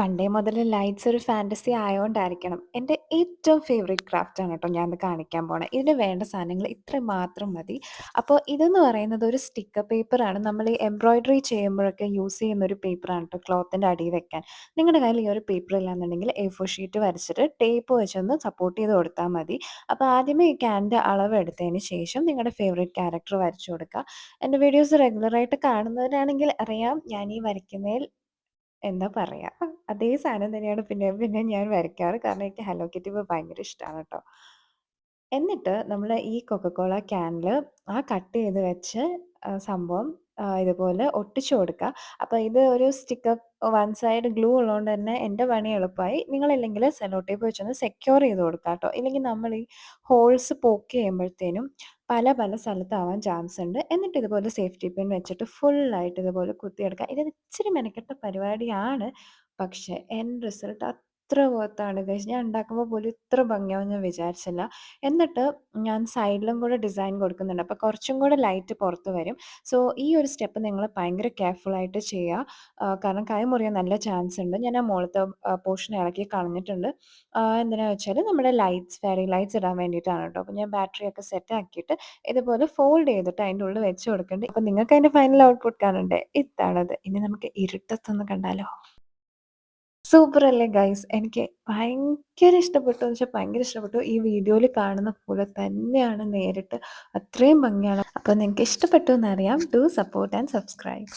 പണ്ടേ മുതൽ ലൈറ്റ്സ് ഒരു ഫാന്റസി ആയതുകൊണ്ടായിരിക്കണം എന്റെ ഏറ്റവും ഫേവറേറ്റ് ക്രാഫ്റ്റാണ് കേട്ടോ ഞാൻ കാണിക്കാൻ പോണെ. ഇതിന് വേണ്ട സാധനങ്ങൾ ഇത്ര മാത്രം മതി. അപ്പോൾ ഇതെന്ന് പറയുന്നത് ഒരു സ്റ്റിക്കർ പേപ്പറാണ്. നമ്മൾ ഈ എംബ്രോയിഡറി ചെയ്യുമ്പോഴൊക്കെ യൂസ് ചെയ്യുന്ന ഒരു പേപ്പറാണ് കേട്ടോ ക്ലോത്തിന്റെ അടിയിൽ വെക്കാൻ. നിങ്ങളുടെ കയ്യിൽ ഈ ഒരു പേപ്പർ ഇല്ലാന്നുണ്ടെങ്കിൽ എ ഫോർ ഷീറ്റ് വരച്ചിട്ട് ടേപ്പ് വെച്ചൊന്ന് സപ്പോർട്ട് ചെയ്ത് കൊടുത്താൽ മതി. അപ്പോൾ ആദ്യമേ ഈ ക്യാന്റെ അളവ് എടുത്തതിന് ശേഷം നിങ്ങളുടെ ഫേവറേറ്റ് ക്യാരക്ടർ വരച്ചു കൊടുക്കുക. എന്റെ വീഡിയോസ് റെഗുലറായിട്ട് കാണുന്നവരാണെങ്കിൽ അറിയാം ഞാൻ ഈ വരയ്ക്കുന്നതിൽ എന്താ പറയാ, അതേ സാധനം തന്നെയാണ് പിന്നെ പിന്നെ ഞാൻ വരയ്ക്കാറ്. കാരണം എനിക്ക് ഹലോ കിറ്റി ഭയങ്കര ഇഷ്ടമാണ് കേട്ടോ. എന്നിട്ട് നമ്മൾ ഈ കൊക്കക്കോള ക്യാനിൽ ആ കട്ട് ചെയ്ത് വെച്ച് സംഭവം ഇതുപോലെ ഒട്ടിച്ചു കൊടുക്കുക. അപ്പോൾ ഇത് ഒരു സ്റ്റിക്കർ വൺ സൈഡ് ഗ്ലൂ ഉള്ളതുകൊണ്ട് തന്നെ എന്റെ പണി എളുപ്പമായി. നിങ്ങളില്ലെങ്കിൽ സെലോ ടേപ്പ് വെച്ചൊന്ന് സെക്യൂർ ചെയ്ത് കൊടുക്കുക കേട്ടോ. ഇല്ലെങ്കിൽ നമ്മൾ ഈ ഹോൾസ് പോക്ക് ചെയ്യുമ്പോഴത്തേനും പല പല സ്ഥലത്താവാൻ ചാൻസ് ഉണ്ട്. എന്നിട്ട് ഇതുപോലെ സേഫ്റ്റി പിൻ വെച്ചിട്ട് ഫുള്ളായിട്ട് ഇതുപോലെ കുത്തിയെടുക്കുക. ഇത് ഇച്ചിരി മെനക്കെട്ട പരിപാടിയാണ്. പക്ഷേ എൻ റിസൾട്ട് അത്ര വർത്താണ് ഗൈസ്. ഞാൻ ഉണ്ടാക്കുമ്പോൾ പോലും ഇത്ര ഭംഗിയാവും ഞാൻ വിചാരിച്ചില്ല. എന്നിട്ട് ഞാൻ സൈഡിലും കൂടെ ഡിസൈൻ കൊടുക്കുന്നുണ്ട്. അപ്പോൾ കുറച്ചും കൂടെ ലൈറ്റ് പുറത്ത് വരും. സോ ഈ ഒരു സ്റ്റെപ്പ് നിങ്ങൾ ഭയങ്കര കെയർഫുൾ ആയിട്ട് ചെയ്യുക. കാരണം കൈ മുറിയാൻ നല്ല ചാൻസ് ഉണ്ട്. ഞാൻ ആ മുകളത്തെ പോർഷൻ ഇളക്കി കളഞ്ഞിട്ടുണ്ട്. എന്തിനാണെന്ന് വെച്ചാൽ നമ്മുടെ ലൈറ്റ്സ് ഫെയറി ലൈറ്റ്സ് ഇടാൻ വേണ്ടിയിട്ടാണ് കേട്ടോ. അപ്പോൾ ഞാൻ ബാറ്ററി ഒക്കെ സെറ്റ് ആക്കിയിട്ട് ഇതുപോലെ ഫോൾഡ് ചെയ്തിട്ട് അതിന്റെ ഉള്ളിൽ വെച്ച് കൊടുക്കുന്നുണ്ട്. അപ്പോൾ നിങ്ങൾക്ക് അതിന്റെ ഫൈനൽ ഔട്ട്പുട്ട് കാണണ്ടേ? ഇതാണത്. ഇനി നമുക്ക് ഇരുട്ടത്തൊന്ന് കണ്ടാലോ? സൂപ്പർ അല്ലേ ഗൈസ്? എനിക്ക് ഭയങ്കര ഇഷ്ടപ്പെട്ടു എന്ന് വെച്ചാൽ ഭയങ്കര ഇഷ്ടപ്പെട്ടു. ഈ വീഡിയോയിൽ കാണുന്ന പോലെ തന്നെയാണ് നേരിട്ട്. അത്രയും ഭംഗിയാണ്. അപ്പോൾ നിങ്ങൾക്ക് ഇഷ്ടപ്പെട്ടു എന്നറിയാം. Do support and subscribe.